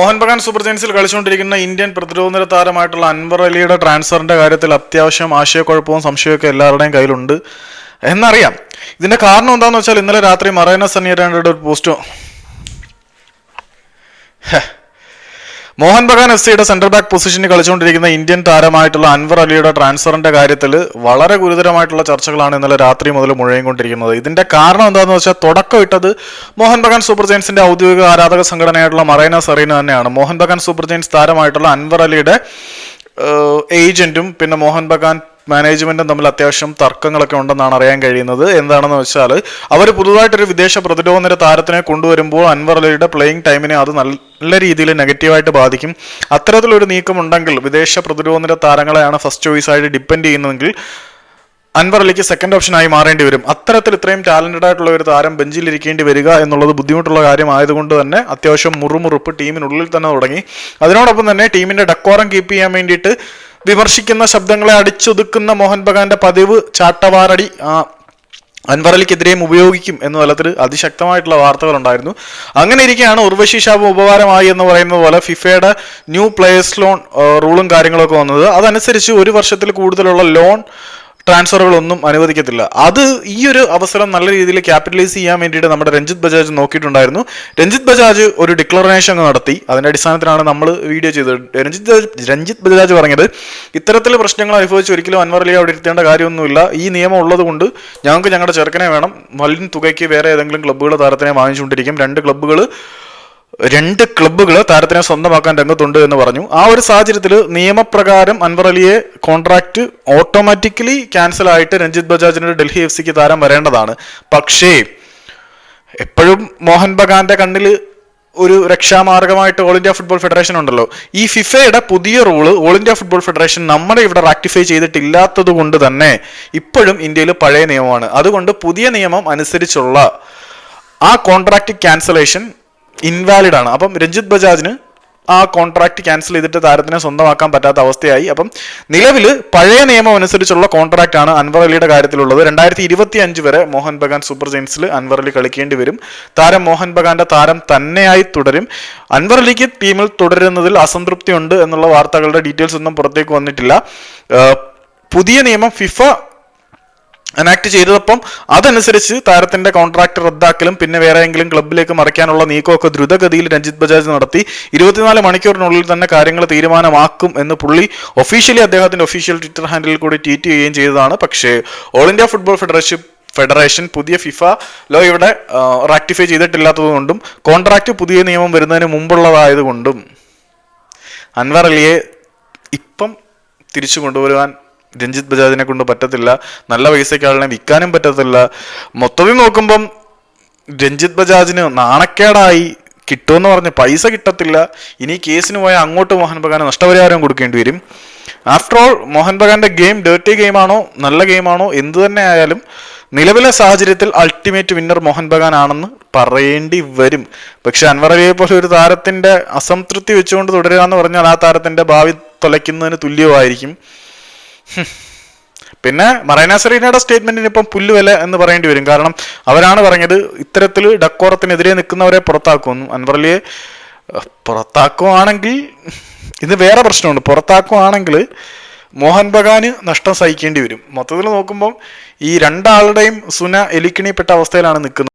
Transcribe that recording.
Mohan Bagan super ജയൻസിൽ കളിച്ചുകൊണ്ടിരിക്കുന്ന Indian പ്രതിരോധ താരമായിട്ടുള്ള അൻവർ അലിയുടെ ട്രാൻസ്ഫറിന്റെ കാര്യത്തിൽ അത്യാവശ്യം ആശയക്കുഴപ്പവും സംശയമൊക്കെ എല്ലാവരുടെയും കയ്യിലുണ്ട് എന്നറിയാം ഇതിന്റെ കാരണം എന്താണെന്ന് വെച്ചാൽ ഇന്നലെ രാത്രി മറൈന സന്നിയുടെ ഒരു പോസ്റ്റ്. മോഹൻ ബഗാൻ എഫ് സിയുടെ സെന്റർ ബാക്ക് പൊസിഷനിൽ കളിച്ചുകൊണ്ടിരിക്കുന്ന ഇന്ത്യൻ താരമായിട്ടുള്ള അൻവർ അലിയുടെ ട്രാൻസ്ഫറിന്റെ കാര്യത്തിൽ വളരെ ഗുരുതരമായിട്ടുള്ള ചർച്ചകളാണ് ഇന്നലെ രാത്രി മുതൽ മുഴങ്ങിക്കൊണ്ടിരിക്കുന്നത് ഇതിന്റെ കാരണം എന്താണെന്ന് വെച്ചാൽ തുടക്കം ഇട്ടത് മോഹൻ ബഗാൻ സൂപ്പർ ജെയിൻസിന്റെ ഔദ്യോഗിക ആരാധക സംഘടനയായിട്ടുള്ള മറൈന സെറീന തന്നെയാണ്. മോഹൻ ബഗാൻ സൂപ്പർ ജെയിൻസ് താരമായിട്ടുള്ള അൻവർ അലിയുടെ ഏജന്റും പിന്നെ മോഹൻ ബഗാൻ മാനേജ്മെന്റും തമ്മിൽ അത്യാവശ്യം തർക്കങ്ങളൊക്കെ ഉണ്ടെന്നാണ് അറിയാൻ കഴിയുന്നത്. എന്താണെന്ന് വെച്ചാൽ അവർ പുതുതായിട്ടൊരു വിദേശ പ്രതിരോധ നിര താരത്തിനെ കൊണ്ടുവരുമ്പോൾ അൻവർ അലിയുടെ പ്ലേയിങ് ടൈമിനെ അത് നല്ല രീതിയിൽ നെഗറ്റീവായിട്ട് ബാധിക്കും. അത്തരത്തിലൊരു നീക്കം ഉണ്ടെങ്കിൽ വിദേശ പ്രതിരോധ നിര താരങ്ങളെയാണ് ഫസ്റ്റ് ചോയ്സായിട്ട് ഡിപ്പെൻഡ് ചെയ്യുന്നതെങ്കിൽ അൻവർ അലിക്ക് സെക്കൻഡ് ഓപ്ഷനായി മാറേണ്ടി വരും. അത്തരത്തിൽ ഇത്രയും ടാലന്റഡ് ആയിട്ടുള്ള ഒരു താരം ബെഞ്ചിൽ ഇരിക്കേണ്ടി വരിക എന്നുള്ളത് ബുദ്ധിമുട്ടുള്ള കാര്യമായതുകൊണ്ട് തന്നെ അത്യാവശ്യം മുറുമുറുപ്പ് ടീമിനുള്ളിൽ തന്നെ തുടങ്ങി. അതിനോടൊപ്പം തന്നെ ടീമിന്റെ ഡക്കോറം കീപ്പ് ചെയ്യാൻ വേണ്ടിയിട്ട് വിമർശിക്കുന്ന ശബ്ദങ്ങളെ അടിച്ചൊതുക്കുന്ന മോഹൻ ബഗാന്റെ പതിവ് ചാട്ടവാറടി അൻവർ അലിക്കെതിരെയും ഉപയോഗിക്കും എന്ന തലത്തിൽ അതിശക്തമായിട്ടുള്ള വാർത്തകളുണ്ടായിരുന്നു അങ്ങനെ ഇരിക്കെയാണ് ഉർവശി ഷാബ് ഉപകാരമായി എന്ന് പറയുന്നത് പോലെ ഫിഫയുടെ ന്യൂ പ്ലേയേഴ്സ് ലോൺ റൂളും കാര്യങ്ങളൊക്കെ വന്നത്. അതനുസരിച്ച് ഒരു വർഷത്തിൽ കൂടുതലുള്ള ലോൺ ട്രാൻസ്ഫറുകളൊന്നും അനുവദിക്കത്തില്ല. അത് ഈ ഒരു അവസരം നല്ല രീതിയിൽ ക്യാപിറ്റലൈസ് ചെയ്യാൻ വേണ്ടിയിട്ട് നമ്മുടെ രഞ്ജിത്ത് ബജാജ് നോക്കിയിട്ടുണ്ടായിരുന്നു. രഞ്ജിത്ത് ബജാജ് ഒരു ഡിക്ലറേഷൻ നടത്തി. അതിന്റെ അടിസ്ഥാനത്തിലാണ് നമ്മൾ വീഡിയോ ചെയ്തത്. രഞ്ജിത്ത് രഞ്ജിത് രഞ്ജിത്ത് ബജാജ് പറഞ്ഞത് ഇത്തരത്തിൽ പ്രശ്നങ്ങൾ അനുഭവിച്ച് ഒരിക്കലും അൻവർ അലി അവിടെ ഇരുത്തേണ്ട കാര്യമൊന്നുമില്ല. ഈ നിയമം ഉള്ളത് കൊണ്ട് ഞങ്ങൾക്ക് ഞങ്ങളുടെ ചെറുക്കനെ വേണം. വലിയ തുകയ്ക്ക് വേറെ ഏതെങ്കിലും ക്ലബ്ബുകൾ താരത്തിനെ വാങ്ങിച്ചുകൊണ്ടിരിക്കും. രണ്ട് ക്ലബ്ബുകൾ രണ്ട് ക്ലബ്ബുകൾ താരത്തിനെ സ്വന്തമാക്കാൻ രംഗത്തുണ്ട് എന്ന് പറഞ്ഞു. ആ ഒരു സാഹചര്യത്തിൽ നിയമപ്രകാരം അൻവർ അലിയെ കോൺട്രാക്ട് ഓട്ടോമാറ്റിക്കലി ക്യാൻസൽ ആയിട്ട് രഞ്ജിത്ത് ബജാജിന് ഡൽഹി എഫ് സിക്ക് താരം വരേണ്ടതാണ്. പക്ഷേ എപ്പോഴും മോഹൻ ബഗാന്റെ കണ്ണിൽ ഒരു രക്ഷാമാർഗമായിട്ട് ഓൾ ഇന്ത്യ ഫുട്ബോൾ ഫെഡറേഷൻ ഉണ്ടല്ലോ. ഈ ഫിഫയുടെ പുതിയ rule all India football federation നമ്മുടെ ഇവിടെ റാക്ടിഫൈ ചെയ്തിട്ടില്ലാത്തത് കൊണ്ട് തന്നെ ഇപ്പോഴും ഇന്ത്യയിൽ പഴയ നിയമമാണ്. അതുകൊണ്ട് പുതിയ നിയമം അനുസരിച്ചുള്ള ആ കോൺട്രാക്ട് ക്യാൻസലേഷൻ ഇൻവാലിഡ് ആണ്. അപ്പം രഞ്ജിത്ത് ബജാജിന് ആ കോൺട്രാക്ട് ക്യാൻസൽ ചെയ്തിട്ട് താരത്തിനെ സ്വന്തമാക്കാൻ പറ്റാത്ത അവസ്ഥയായി. അപ്പം നിലവിൽ പഴയ നിയമം അനുസരിച്ചുള്ള കോൺട്രാക്ട് ആണ് അൻവർ അലിയുടെ കാര്യത്തിലുള്ളത്. രണ്ടായിരത്തി ഇരുപത്തി അഞ്ച് വരെ മോഹൻ ബഗാൻ സൂപ്പർ ജെയിംസിൽ അൻവർ അലി കളിക്കേണ്ടി വരും. താരം മോഹൻ ബഗാന്റെ താരം തന്നെയായി തുടരും. അൻവർ അലിക്ക് ടീമിൽ തുടരുന്നതിൽ അസംതൃപ്തി ഉണ്ട് എന്നുള്ള വാർത്തകളുടെ ഡീറ്റെയിൽസ് ഒന്നും പുറത്തേക്ക് വന്നിട്ടില്ല. പുതിയ നിയമം ഫിഫ അനാക്ട് ചെയ്തതപ്പം അതനുസരിച്ച് താരത്തിന്റെ കോൺട്രാക്ട് റദ്ദാക്കലും പിന്നെ വേറെ എങ്കിലും ക്ലബിലേക്ക് മറിക്കാനുള്ള നീക്കമൊക്കെ ദ്രുതഗതിയിൽ രഞ്ജിത് ബജാജ് നടത്തി. ഇരുപത്തിനാല് മണിക്കൂറിനുള്ളിൽ തന്നെ കാര്യങ്ങൾ തീരുമാനമാക്കും എന്ന് പുള്ളി ഒഫീഷ്യലി അദ്ദേഹത്തിന്റെ ഒഫീഷ്യൽ ട്വിറ്റർ ഹാൻഡിൽ കൂടി ട്വീറ്റ് ചെയ്യുകയും ചെയ്തതാണ്. പക്ഷേ all India football federation federation പുതിയ ഫിഫ ലോ ഇവിടെ റാക്ടിഫൈ ചെയ്തിട്ടില്ലാത്തതുകൊണ്ടും കോൺട്രാക്ട് പുതിയ നിയമം വരുന്നതിന് മുമ്പുള്ളതായതുകൊണ്ടും അൻവർ അലിയെ ഇപ്പം തിരിച്ചു കൊണ്ടുവരുവാൻ രഞ്ജിത്ത് ബജാജിനെ കൊണ്ട് പറ്റത്തില്ല നല്ല പൈസയ്ക്ക് ആളിനെ വിൽക്കാനും പറ്റത്തില്ല. മൊത്തത്തിൽ നോക്കുമ്പം രഞ്ജിത്ത് ബജാജിന് നാണക്കേടായി കിട്ടുമെന്ന് പറഞ്ഞ് പൈസ കിട്ടത്തില്ല. ഇനി കേസിന് പോയാൽ അങ്ങോട്ട് മോഹൻ ബഗാന് നഷ്ടപരിഹാരം കൊടുക്കേണ്ടി വരും. ആഫ്റ്റർ ഓൾ മോഹൻ ബഗാന്റെ ഗെയിം ഡേർട്ടി ഗെയിമാണോ നല്ല ഗെയിമാണോ എന്ത് തന്നെ ആയാലും നിലവിലെ സാഹചര്യത്തിൽ അൾട്ടിമേറ്റ് വിന്നർ മോഹൻ ബഗാൻ ആണെന്ന് പറയേണ്ടി വരും. പക്ഷെ അൻവർ പോലെ ഒരു താരത്തിന്റെ അസംതൃപ്തി വെച്ചുകൊണ്ട് തുടരുക എന്ന് പറഞ്ഞാൽ ആ താരത്തിന്റെ ഭാവി തുലയ്ക്കുന്നതിന് തുല്യമായിരിക്കും. പിന്നെ മറൈന സെറീനയുടെ സ്റ്റേറ്റ്മെന്റിന് ഇപ്പം പുല്ലുവില എന്ന് പറയേണ്ടി വരും. കാരണം അവരാണ് പറഞ്ഞത് ഇത്തരത്തിൽ ഡക്കോറത്തിനെതിരെ നിൽക്കുന്നവരെ പുറത്താക്കുമെന്നും അൻവറലിയെ പുറത്താക്കുവാണെങ്കിൽ ഇത് വേറെ പ്രശ്നമുണ്ട്. പുറത്താക്കുവാണെങ്കിൽ മോഹൻ ബഗാന് നഷ്ടം സഹിക്കേണ്ടി വരും. മൊത്തത്തിൽ നോക്കുമ്പോൾ ഈ രണ്ടാളുടെയും സുന എലിക്കിണിപ്പെട്ട അവസ്ഥയിലാണ് നിൽക്കുന്നത്.